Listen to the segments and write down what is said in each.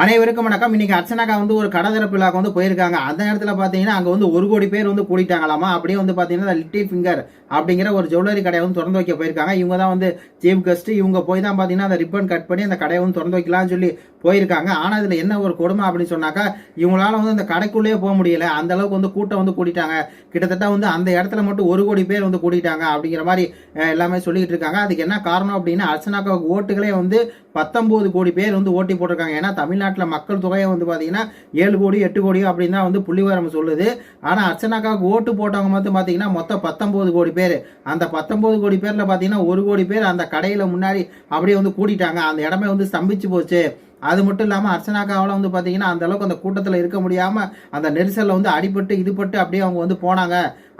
அனைவருக்கும் வணக்கம். இன்னைக்கு அர்ச்சனாக்கா வந்து ஒரு கடை விழாக்கு வந்து போயிருக்காங்க. அந்த நேரத்தில் பார்த்தீங்கன்னா அங்கே வந்து ஒரு கோடி பேர் வந்து கூடிட்டாங்களாமா? அப்படியே வந்து பார்த்தீங்கன்னா லிட்டில் ஃபிங்கர் அப்படிங்கிற ஒரு ஜுவல்லரி கடையை வந்து திறந்து வைக்க போயிருக்காங்க. இவங்க தான் வந்து சீஃப் கெஸ்ட் இவங்க போய் தான் பார்த்தீங்கன்னா அந்த ரிப்பன் கட் பண்ணி அந்த கடையை வந்து திறந்து வைக்கலாம்னு சொல்லி போயிருக்காங்க. ஆனால் இதில் என்ன ஒரு கொடுமை அப்படின்னு சொன்னாக்கா இவங்களால வந்து அந்த கடைக்குள்ளேயே போக முடியல. அந்த அளவுக்கு வந்து கூட்டம் வந்து கூட்டிட்டாங்க கிட்டத்தட்ட வந்து அந்த இடத்துல மட்டும் ஒரு கோடி பேர் வந்து கூட்டிட்டாங்க அப்படிங்கிற மாதிரி எல்லாமே சொல்லிட்டு இருக்காங்க. அதுக்கு என்ன காரணம் அப்படின்னா அர்ச்சனாக்கா ஓட்டுகளே வந்து பத்தொம்போது கோடி பேர் வந்து ஓட்டி போட்டிருக்காங்க. ஏன்னா தமிழ்நாட்டில் மக்கள் தொகையை வந்து பார்த்தீங்கன்னா ஏழு கோடி எட்டு கோடி அப்படின்னு தான் வந்து புள்ளிவரம் சொல்லுது. ஆனால் அர்ச்சனாக்காவுக்கு ஓட்டு போட்டவங்க மட்டும் பார்த்தீங்கன்னா மொத்தம் பத்தொம்போது கோடி பேர். அந்த பத்தொம்போது கோடி பேரில் பார்த்தீங்கன்னா ஒரு கோடி பேர் அந்த கடையில் முன்னாடி அப்படியே வந்து கூட்டிட்டாங்க அந்த இடமே வந்து ஸ்தம்பிச்சு போச்சு. அது மட்டும் இல்லாமல் அர்ச்சனாக்காவில் வந்து பார்த்தீங்கன்னா அந்த அளவுக்கு அந்த கூட்டத்தில் இருக்க முடியாமல் அந்த நெரிசலில் வந்து அடிபட்டு இதுபட்டு அப்படியே அவங்க வந்து போனாங்க.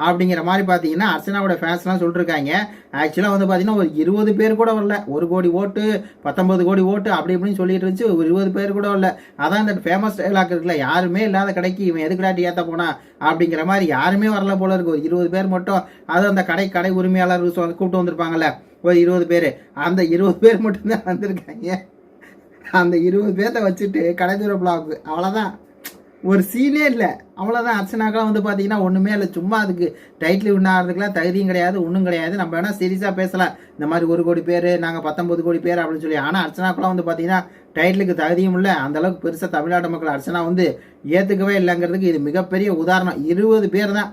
அப்படிங்கிற மாதிரி பார்த்தீங்கன்னா அர்ச்சனாவோட ஃபேன்ஸ்லாம் சொல்லிருக்காங்க. ஆக்சுவலாக வந்து பார்த்தீங்கன்னா ஒரு இருபது பேர் கூட வரல. ஒரு கோடி ஓட்டு பத்தொன்பது கோடி ஓட்டு அப்படி இப்படின்னு சொல்லிட்டு இருந்துச்சு. ஒரு இருபது பேர் கூட வரல. அதான் இந்த ஃபேமஸ் டைலாக் இருக்குல்ல யாருமே இல்லாத கடைக்கு இவன் எதுக்குடாட்டி ஏற்ற போனா? அப்படிங்கிற மாதிரி யாருமே வரல போல இருக்கு. ஒரு இருபது பேர் மட்டும் அது அந்த கடை கடை உரிமையாளர் கூப்பிட்டு வந்திருப்பாங்கல்ல ஒரு இருபது பேர். அந்த இருபது பேர் மட்டும்தான் வந்திருக்காங்க. அந்த இருபது பேர்த்த வச்சுட்டு கடைதூர பிளாக் அவ்வளோதான் ஒரு சீனே இல்லை. அவ்வளோதான் அர்ச்சனாக்கெல்லாம் வந்து பார்த்தீங்கன்னா ஒன்றுமே இல்லை. சும்மா அதுக்கு டைட்டில் வின் தகுதியும் கிடையாது ஒன்றும் கிடையாது. நம்ம வேணால் சீரியஸாக பேசலாம். இந்த மாதிரி ஒரு கோடி பேர் நாங்கள் பத்தொம்பது கோடி பேர் அப்படின்னு சொல்லி. ஆனால் அர்ச்சனாக்கெல்லாம் வந்து பார்த்தீங்கன்னா டைட்டிலுக்கு தகுதியும் இல்லை. அந்த அளவுக்கு பெருசாக தமிழ்நாட்டு மக்கள் அர்ச்சனா வந்து ஏற்றுக்கவே இல்லைங்கிறதுக்கு இது மிகப்பெரிய உதாரணம். இருபது பேர் தான்.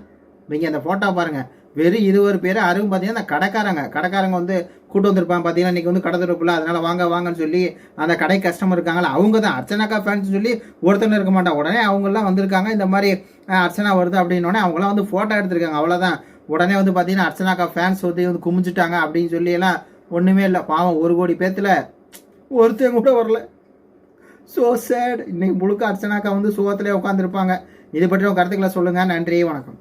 நீங்கள் அந்த ஃபோட்டோ பாருங்கள் வெறும் இருபது பேர் அதுவும் பார்த்தீங்கன்னா அந்த கடைக்காரங்க கடைக்காரங்க வந்து கூட்டு வந்திருப்பாங்க பார்த்தீங்கன்னா இன்னைக்கு வந்து கடை திறப்புல அதனால் வாங்க வாங்கன்னு சொல்லி அந்த கடை கஸ்டமர் இருக்காங்களா அவங்க தான் அர்ச்சனாக்கா ஃபேன்ஸ் சொல்லி ஒருத்தன் இருக்க மாட்டான். உடனே அவங்கெல்லாம் வந்திருக்காங்க இந்த மாதிரி அர்ச்சனா வருது அப்படின்னோடனே அவங்களாம் வந்து ஃபோட்டோ எடுத்திருக்காங்க அவ்வளோதான் உடனே வந்து பார்த்தீங்கன்னா அர்ச்சனாக்கா ஃபேன்ஸ் வந்து வந்து குமிஞ்சிட்டாங்க அப்படின்னு சொல்லி எல்லாம் ஒன்றுமே இல்லை. பாவம் ஒரு கோடி பேர்த்தில் ஒருத்தன் கூட வரல. ஸோ சேட் இன்னைக்கு முழுக்க அர்ச்சனாக்கா வந்து சுகத்திலே உட்காந்துருப்பாங்க இது பற்றி உங்கள் கருத்துக்களை சொல்லுங்கள் நன்றி வணக்கம்.